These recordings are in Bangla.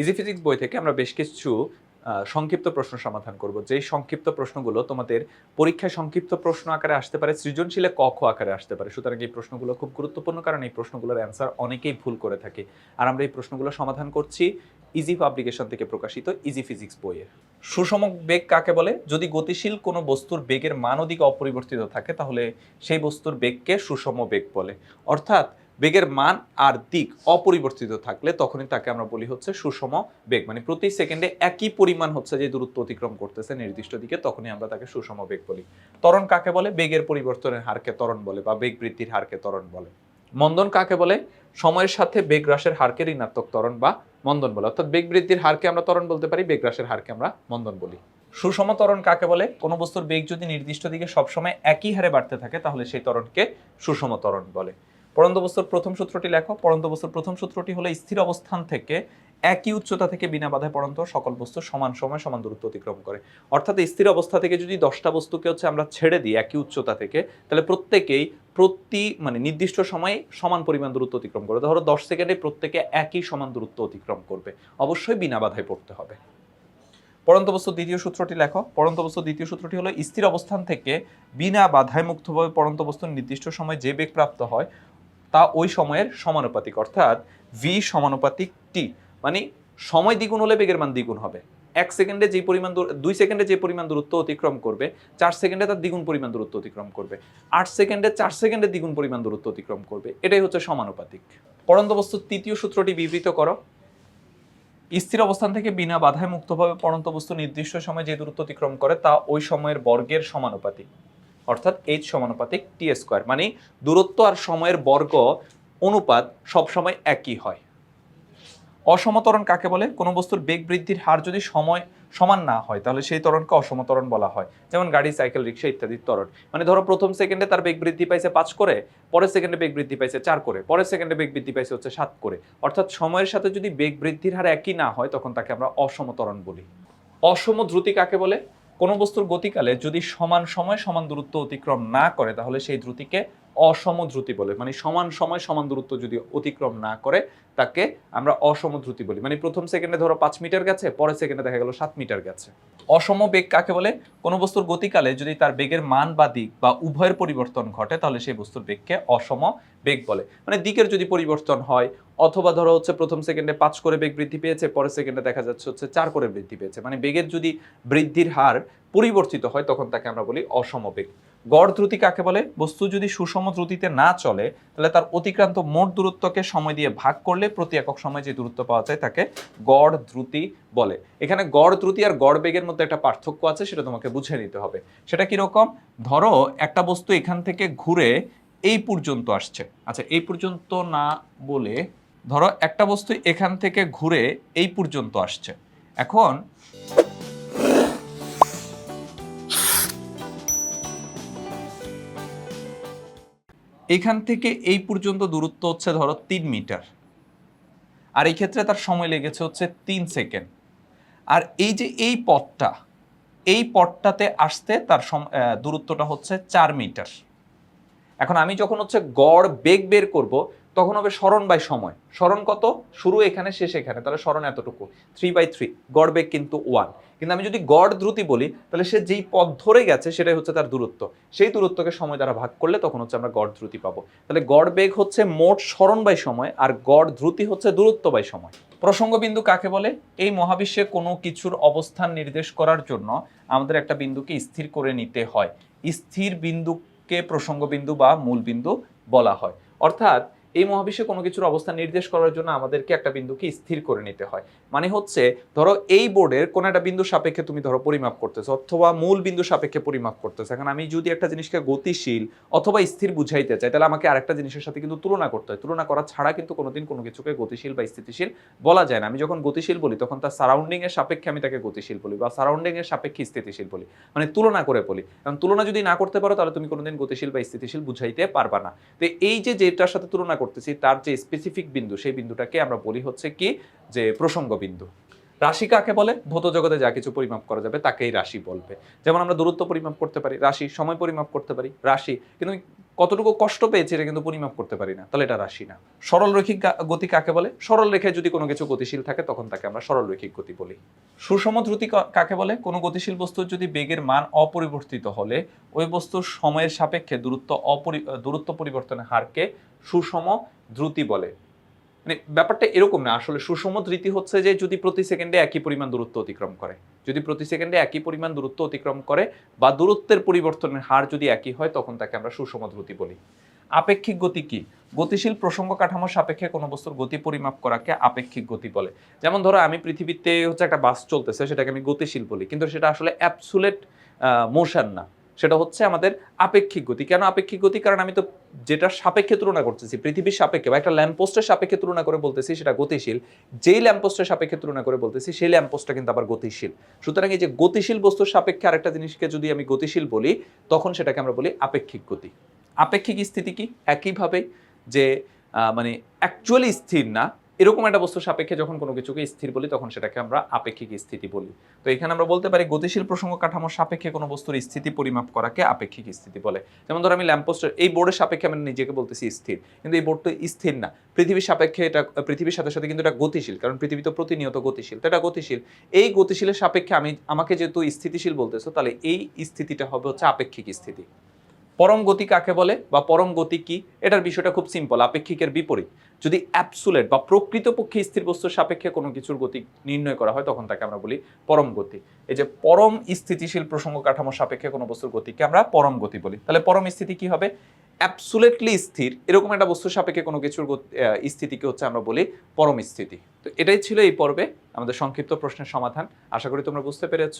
ইজি ফিজিক্স বই থেকে আমরা বেশ কিছু সংক্ষিপ্ত প্রশ্ন সমাধান করব। যেই সংক্ষিপ্ত প্রশ্নগুলো তোমাদের পরীক্ষায় সংক্ষিপ্ত প্রশ্ন আকারে আসতে পারে, সৃজনশীলে ক খ আকারে আসতে পারে। সুতরাং এই প্রশ্নগুলো খুব গুরুত্বপূর্ণ, কারণ এই প্রশ্নগুলোর অ্যান্সার অনেকেই ভুল করে থাকে। আর আমরা এই প্রশ্নগুলো সমাধান করছি ইজি পাবলিকেশন থেকে প্রকাশিত ইজি ফিজিক্স বইয়ে সুষম বেগ কাকে বলে? যদি গতিশীল কোনো বস্তুর বেগের মান দিক অপরিবর্তিত থাকে, তাহলে সেই বস্তুর বেগকে সুষম বেগ বলে। অর্থাৎ বেগের মান আর দিক অপরিবর্তিত থাকলে তখনই তাকে আমরা বলি হচ্ছে সুষম বেগ। মানে প্রতি সেকেন্ডে একই পরিমাণ হচ্ছে যে দূরত্ব অতিক্রম করতেছে নির্দিষ্ট দিকে, তখনই আমরা তাকে সুষম বেগ বলি। ত্বরণ কাকে বলে? বেগের পরিবর্তনের হারকে ত্বরণ বলে বা বেগ বৃদ্ধির হারকে ত্বরণ বলে। মন্দন কাকে বলে? সময়ের সাথে বেগ হ্রাসের হারকে ঋণাত্মক ত্বরণ বা মন্দন বলে। অর্থাৎ বেগ বৃদ্ধির হারকে আমরা ত্বরণ বলতে পারি, বেগ হ্রাসের হারকে আমরা মন্দন বলি। সুষম ত্বরণ কাকে বলে? কোনো বস্তুর বেগ যদি নির্দিষ্ট দিকে সবসময় একই হারে বাড়তে থাকে, তাহলে সেই ত্বরণকে সুষম ত্বরণ বলে। পরন্ত বস্তুর প্রথম সূত্রটি লেখো। পরন্ত বস্তুর প্রথম সূত্রটি হলো স্থির অবস্থান থেকে একই উচ্চতা থেকে বিনা বাধায় পরন্ত সকল বস্তু সমান সময় সমান দূরত্ব অতিক্রম করে। অর্থাৎ স্থির অবস্থা থেকে যদি দশটা বস্তুকে হচ্ছে আমরা ছেড়ে দিই একই উচ্চতা থেকে, তাহলে প্রত্যেকেই প্রতি মানে নির্দিষ্ট সময়ে সমান পরিমাণ দূরত্ব অতিক্রম করে ধরো দশ সেকেন্ডে প্রত্যেকে একই সমান দূরত্ব অতিক্রম করবে। অবশ্যই বিনা বাধায় পড়তে হবে। পরন্ত বস্তু দ্বিতীয় সূত্রটি লেখো। পরন্ত বস্তু দ্বিতীয় সূত্রটি হলো স্থির অবস্থান থেকে বিনা বাধায় মুক্তভাবে পরন্ত বস্তুর নির্দিষ্ট সময় যে বেগ প্রাপ্ত হয় তা ওই সময়ের সমানুপাতিক, অর্থাৎ ভি সমানুপাতিক টি মানে সময় দ্বিগুণ হলে বেগের মান দ্বিগুণ হবে। এক সেকেন্ডে যে পরিমাণ দুই সেকেন্ডে যে পরিমাণ দূরত্ব অতিক্রম করবে, চার সেকেন্ডে তার দ্বিগুণ পরিমাণ দূরত্ব অতিক্রম করবে। আট সেকেন্ডে চার সেকেন্ডে দ্বিগুণ পরিমাণ দূরত্ব অতিক্রম করবে। এটাই হচ্ছে সমানুপাতিক। পরন্ত বস্তুর তৃতীয় সূত্রটি বিবৃত করো। স্থির অবস্থান থেকে বিনা বাধায় মুক্তভাবে পরন্ত বস্তু নির্দিষ্ট সময় যে দূরত্ব অতিক্রম করে তা ওই সময়ের বর্গের সমানুপাতিক। অর্থাৎ এইচ সমানুপাতিক টি স্কোয়ার মানে দূরত্ব আর সময়ের বর্গ অনুপাত সবসময় একই হয়। অসমতরণ কাকে বলে? কোনো বস্তুর বেগ বৃদ্ধির হার যদি সময় সমান না হয়, তাহলে সেই ত্বরণকে অসমতরণ বলা হয়। যেমন গাড়ি, সাইকেল, রিক্সা ইত্যাদির ত্বরণ। মানে ধরো প্রথম সেকেন্ডে তার বেগ বৃদ্ধি পাইছে পাঁচ করে, পরের সেকেন্ডে বেগ বৃদ্ধি পাইছে চার করে, পরের সেকেন্ডে বেগ বৃদ্ধি পাইছে হচ্ছে সাত করে। অর্থাৎ সময়ের সাথে যদি বেগ বৃদ্ধির হার একই না হয়, তখন তাকে আমরা অসমতরণ বলি। অসম দ্রুতি কাকে বলে? কোনো বস্তুর গতিকালে যদি সমান সময় সমান দূরত্ব অতিক্রম না করে, তাহলে সেই দ্রুতিকে অসম দ্রুতি বলে। মানে সমান সময় সমান দূরত্ব যদি অতিক্রম না করে, তাকে আমরা অসম দ্রুতি বলি। মানে প্রথম সেকেন্ডে ধরো পাঁচ মিটার গেছে, পরের সেকেন্ডে দেখা গেল সাত মিটার গেছে। অসম বেগ কাকে বলে? কোনো বস্তুর গতিকালে যদি তার বেগের মান বা দিক বা উভয়ের পরিবর্তন ঘটে, তাহলে সেই বস্তুর বেগকে অসম বেগ বলে। মানে দিকের যদি পরিবর্তন হয় অথবা ধরো হচ্ছে প্রথম সেকেন্ডে পাঁচ করে বেগ বৃদ্ধি পেয়েছে, পরের সেকেন্ডে দেখা যাচ্ছে হচ্ছে চার করে বৃদ্ধি পেয়েছে। মানে বেগের যদি বৃদ্ধির হার পরিবর্তিত হয়, তখন তাকে আমরা বলি অসম বেগ। গড় দ্রুতি কাকে বলে? বস্তু যদি সুষম দ্রুতিতে না চলে, তাহলে তার অতিক্রান্ত মোট দূরত্বকে সময় দিয়ে ভাগ করলে প্রতি একক সময় যে দূরত্ব পাওয়া যায় তাকে গড় দ্রুতি বলে। এখানে গড় দ্রুতি আর গড় বেগের মধ্যে একটা পার্থক্য আছে, সেটা তোমাকে বুঝে নিতে হবে। সেটা কীরকম? ধরো একটা বস্তু এখান থেকে ঘুরে এই পর্যন্ত আসছে। আচ্ছা এই পর্যন্ত না বলে ধরো একটা বস্তু এখান থেকে ঘুরে এই পর্যন্ত আসছে। এখন এখান থেকে এই পর্যন্ত দূরত্ব হচ্ছে ধরো তিন মিটার। আর এই ক্ষেত্রে তার সময় লেগেছে হচ্ছে তিন সেকেন্ড। আর এই যে এই পথটা, এই পথটাতে আসতে তার দূরত্বটা হচ্ছে চার মিটার। এখন আমি যখন হচ্ছে গড় বেগ বের করব তখন হবে স্মরণ বাই সময়। স্মরণ কত? শুরু এখানে, শেষ এখানে। তাহলে স্মরণ এতটুকু। থ্রি বাই থ্রি গড় বেগ কিন্তু ওয়ান কিন্তু আমি যদি গড় দ্রুতি বলি, তাহলে সে যেই পথ ধরে গেছে, সেটাই হচ্ছে তার দূরত্ব। সেই দূরত্বকে সময় দ্বারা ভাগ করলে তখন হচ্ছে আমরা গড় দ্রুতি পাবো। তাহলে গড় বেগ হচ্ছে মোট স্মরণ বাই সময়, আর গড় দ্রুতি হচ্ছে দূরত্ব বাই সময়। প্রসঙ্গ বিন্দু কাকে বলে? এই মহাবিশ্বে কোনো কিছুর অবস্থান নির্দেশ করার জন্য আমাদের একটা বিন্দুকে স্থির করে নিতে হয়। স্থির বিন্দুকে প্রসঙ্গ বিন্দু বা মূল বিন্দু বলা হয়। অর্থাৎ এই মহাবিশ্বে কোনো কিছুর অবস্থান নির্দেশ করার জন্য আমাদেরকে একটা বিন্দুকে স্থির করে নিতে হয়। মানে হচ্ছে, ধরো এই বোর্ডের কোনো একটা বিন্দু সাপেক্ষে তুমি ধরো পরিমাপ করতেছো, অথবা মূল বিন্দু সাপেক্ষে পরিমাপ করতেছো। এখন আমি যদি একটা জিনিসকে গতিশীল অথবা স্থির বুঝাইতে চাই, তাহলে আমাকে আরেকটা জিনিসের সাথে কিন্তু তুলনা করতে হয়। তুলনা করা ছাড়া কিন্তু কোনোদিন কোনো কিছুকে গতিশীল বা স্থিতিশীল বলা যায় না। আমি যখন গতিশীল বলি, তখন তার সারাউন্ডিং এর সাপেক্ষে আমি তাকে গতিশীল বলি বা সারাউন্ডিং এর সাপেক্ষে স্থিতিশীল বলি। মানে তুলনা করে বলি। কারণ তুলনা যদি না করতে পারো, তাহলে তুমি কোনোদিন গতিশীল বা স্থিতিশীল বুঝাইতে পারবা না। তো এই যে যেটার সাথে তুলনা করতেছি, তার যে স্পেসিফিক বিন্দু, সেই বিন্দুটাকে আমরা বলি হচ্ছে কি যে প্রসঙ্গ বিন্দু। রাশি কাকে বলে? ভৌত জগতে যা কিছু পরিমাপ করা যাবে তাকেই রাশি বলবে। যেমন আমরা দূরত্ব পরিমাপ করতে পারি, রাশি সময় পরিমাপ করতে পারি, রাশি কিন্তু কতটুকু কষ্ট পেয়েছে এটা কিন্তু পরিমাপ করতে পারি না, তাহলে এটা রাশি না। সরল রৈখিক গতি কাকে বলে? সরল রেখায় যদি কোনো কিছু গতিশীল থাকে, তখন তাকে আমরা সরল রৈখিক গতি বলি। সুষম দ্রুতি কাকে বলে? কোনো গতিশীল বস্তুর যদি বেগের মান অপরিবর্তিত হলে, ওই বস্তুর সময়ের সাপেক্ষে দূরত্ব অপরি দূরত্ব পরিবর্তনের হারকে সুষম দ্রুতি বলে। মানে ব্যাপারটা এরকম না। আসলে সুষম ধৃতি হচ্ছে যে যদি প্রতি সেকেন্ডে একই পরিমাণ দূরত্ব অতিক্রম করে। যদি প্রতি সেকেন্ডে একই পরিমাণ দূরত্ব অতিক্রম করে বা দূরত্বের পরিবর্তনের হার যদি একই হয়, তখন তাকে আমরা সুষম দ্রুতি বলি। আপেক্ষিক গতি কি? গতিশীল প্রসঙ্গ কাঠামোর সাপেক্ষে কোনো বস্তুর গতি পরিমাপ করাকে আপেক্ষিক গতি বলে। যেমন ধরো, আমি পৃথিবীতে হচ্ছে একটা বাস চলতেছে, সেটাকে আমি গতিশীল বলি। কিন্তু সেটা আসলে অ্যাপসুলেট মোশন না। সেটা হচ্ছে আমাদের আপেক্ষিক গতি। কেন আপেক্ষিক গতি? কারণ আমি তো যেটা সাপেক্ষে তুলনা করতেছি, পৃথিবীর সাপেক্ষে বা একটা ল্যাম্পপোস্টের সাপেক্ষে তুলনা করে বলতেছি সেটা গতিশীল। যেই ল্যাম্পপোস্টের সাপেক্ষে তুলনা করে বলতেছি, সেই ল্যাম্পপোস্টটা কিন্তু আবার গতিশীল। সুতরাং এই যে গতিশীল বস্তুর সাপেক্ষে আরেকটা জিনিসকে যদি আমি গতিশীল বলি, তখন সেটাকে আমরা বলি আপেক্ষিক গতি। আপেক্ষিক স্থিতি কি? একইভাবে যে মানে অ্যাকচুয়ালি স্থির না এরকম একটা বস্তুর সাপেক্ষে যখন কোনো কিছুকে স্থির বলি, তখন সেটাকে আমরা আপেক্ষিক স্থিতি বলি। তো এখানে আমরা বলতে পারি গতিশীল প্রসঙ্গ কাঠামোর সাপেক্ষে কোনো বস্তুর স্থিতি পরিমাপ করাকে আপেক্ষিক স্থিতি বলে। যেমন ধর আমি ল্যাম্পপোস্টের এই বোর্ডের সাপেক্ষে আমি নিজেকে বলতেছি স্থির। কিন্তু এই বোর্ড তো স্থির না। পৃথিবীর সাপেক্ষে এটা, পৃথিবীর সাথে সাথে কিন্তু এটা গতিশীল, কারণ পৃথিবী তো প্রতিনিয়ত গতিশীল। তো এটা গতিশীল। এই গতিশীলের সাপেক্ষে আমি, আমাকে যেহেতু স্থিতিশীল বলতেছো, তাহলে এই স্থিতিটা হবে হচ্ছে আপেক্ষিক স্থিতি। পরম গতি কাকে বলে বা পরম গতি কি? এটার বিষয়টা খুব সিম্পল আপেক্ষিকের বিপরীত। যদি অ্যাবসুলেট বা প্রকৃতপক্ষে স্থির বস্তুর সাপেক্ষে কোনো কিছুর গতি নির্ণয় করা হয়, তখন তাকে আমরা বলি পরম গতি। এই যে পরম স্থিতিশীল প্রসঙ্গ কাঠামোর সাপেক্ষে কোনো বস্তুর গতিকে আমরা পরম গতি বলি। তাহলে পরম স্থিতি কি হবে? অ্যাবসুলেটলি স্থির, এরকম একটা বস্তুর সাপেক্ষে কোনো কিছুর স্থিতিকে হচ্ছে আমরা বলি পরম স্থিতি। তো এটাই ছিল এই পর্বে আমাদের সংক্ষিপ্ত প্রশ্নের সমাধান। আশা করি তোমরা বুঝতে পেরেছ।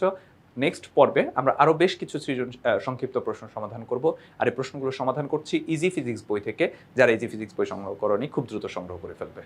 নেক্সট পর্বে আমরা আরও বেশ কিছু সৃজন সংক্ষিপ্ত প্রশ্ন সমাধান করব। আর এই প্রশ্নগুলো সমাধান করছি ইজি ফিজিক্স বই থেকে, যারা ইজি ফিজিক্স বই সংগ্রহ করনি, খুব দ্রুত সংগ্রহ করে ফেলবে।